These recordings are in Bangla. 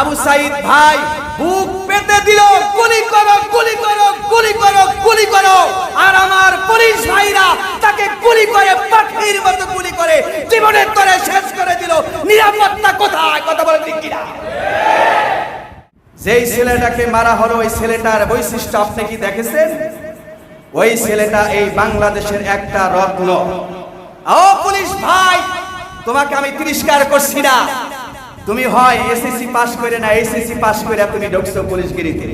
আবু সাইদ ভাই বুক পেতে দিল, গুলি করো গুলি করো গুলি করো গুলি করো। আর আমার পুলিশ ভাইরা তাকে গুলি করে, পাখির মতো গুলি করে জীবনের তরে শেষ করে দিল। নিরাপত্তা কোথায়? কথা বলে ঠিক কিনা? যেই ছেলেটাকে মারা হলো, ওই ছেলেটার বৈশিষ্ট্য আপনি কি দেখেছেন? ওই ছেলেটা এই বাংলাদেশের একটা রত্ন। ও পুলিশ ভাই, তোমাকে আমি তিরস্কার করছি না। তুমি হয় এসএসসি পাস করে না এসএসসি পাস করে তুমি ঢুকছো পুলিশ গিরিতে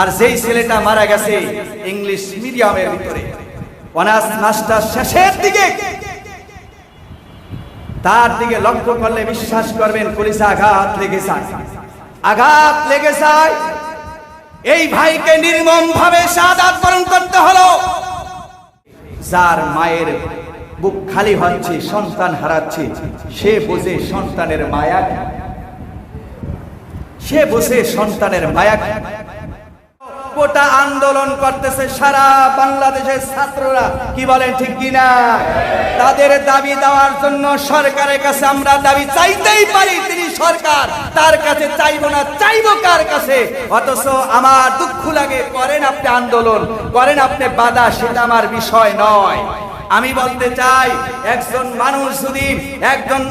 আর যেই ছেলেটা মারা গেছে ইংলিশ মিডিয়ামের ভিতরে, অনার্স মাস্টার শেষের দিকে। তার দিকে লক্ষ্য করলে বিশ্বাস করবেন পুলিশ আঘাত লেগে যায়। আঘাত লেগে যায়। এই ভাইকে নির্মম ভাবে সাদাত বরণ করতে হলো। যার মায়ের বুক খালি হচ্ছে সন্তান হারাচ্ছে। সে বোঝে সন্তানের মায়া। সে বোঝে সন্তানের মায়া। কি। গোটা আন্দোলন করতেছে সারা বাংলাদেশের ছাত্ররা। কি বলেন, ঠিক কিনা? তাদের দাবি দেওয়ার জন্য সরকারের কাছে আমরা দাবি চাইতেই পারি তিনি সরকার। তার কাছে চাইব না, চাইব কার কাছে? অথচ আমার দুঃখ লাগে, করেন আপনি আন্দোলন, করেন আপনি বাধা, সেটা আমার বিষয় নয়। আমি বলতে চাই, একজন মানুষ যদি একজন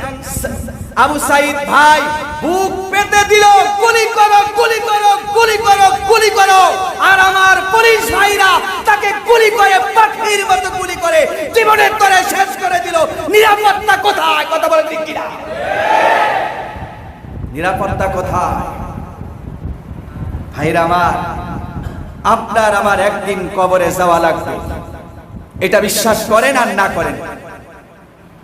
আবু সাইদ ভাই, বুক পেতে দিল, গুলি করো গুলি করো গুলি করো গুলি করো। আর আমার পুলিশ ভাইরা তাকে গুলি করে, পাখির মতো গুলি করে, জীবনের তরে শেষ করে দিল। নিরাপত্তা কোথায়? কথা বলে ঠিক কিনা? নিরাপত্তা কোথায়? ভাইরা আমার, আপনার আমার একদিন কবরে যাওয়া লাগবে। এটা বিশ্বাস করেন আর না করেন?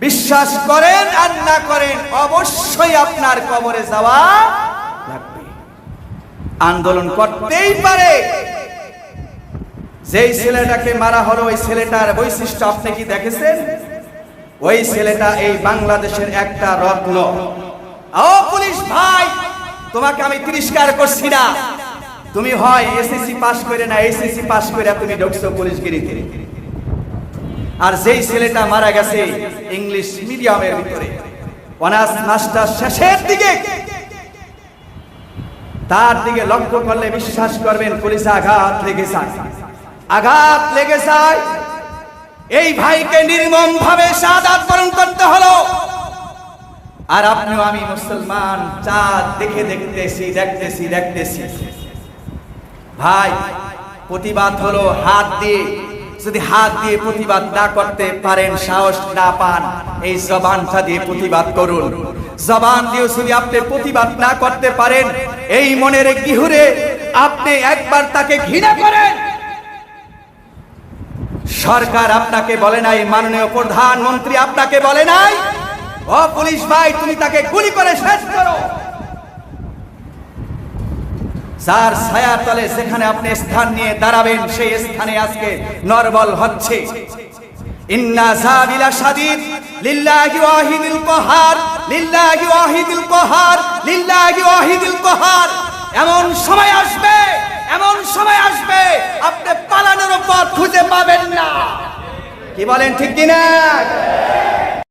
বিশ্বাস করেন আর না করেন, অবশ্যই আপনার কবরে যাওয়া লাগবে। আন্দোলন করতেই পারে। যেই ছেলেটাকে মারা হলো, ওই ছেলেটার বৈশিষ্ট্য আপনি কি দেখেছেন? ওই ছেলেটা এই বাংলাদেশের একটা রত্ন। ও পুলিশ ভাই, তোমাকে আমি তিরস্কার করছি না। তুমি হয় এসএসসি পাস করে না, এসএসসি পাস করে তুমি ঢুকছো পুলিশ গিরিতে আর যেই ছেলেটা মারা গেছে ইংলিশ মিডিয়ামের ভিতরে। অনার্স মাস্টার শেষের দিকে। তার দিকে লক্ষ্য করলে বিশ্বাস করবেন পুলিশে আঘাত লেগে যায়। আঘাত লেগে যায়। এই ভাইকে নির্মম ভাবে সাদাত বরণ করতে হলো। আর আপনিও আমি মুসলমান, চাঁদ দেখে দেখতেছি দেখতেছি দেখতেছি। ভাই, প্রতিবাদ হলো হাত দিয়ে। যদি হাত দিয়ে প্রতিবাদ না করতে পারেন, সাহস না পান, এই জবানটা দিয়ে প্রতিবাদ করুন। জবান দিয়ে যদি আপনি প্রতিবাদ না করতে পারেন, এই মনের গিহুরে আপনি একবার তাকে ঘৃণা করেন। সরকার আপনাকে বলে নাই, মাননীয় প্রধানমন্ত্রী আপনাকে বলে নাই, ও পুলিশ ভাই, তুমি তাকে গুলি করে শেষ করো। যার ছায়ার তলে যেখানে আপনি স্থান নিয়ে দাঁড়াবেন, সেই স্থানে আজকে নরবল হচ্ছে। ইন্না কহার কহার কহার। এমন সময় আসবে, এমন সময় আসবে, আপনি পালানোর পথ খুঁজে পাবেন না। কি বলেন ঠিক কিনা?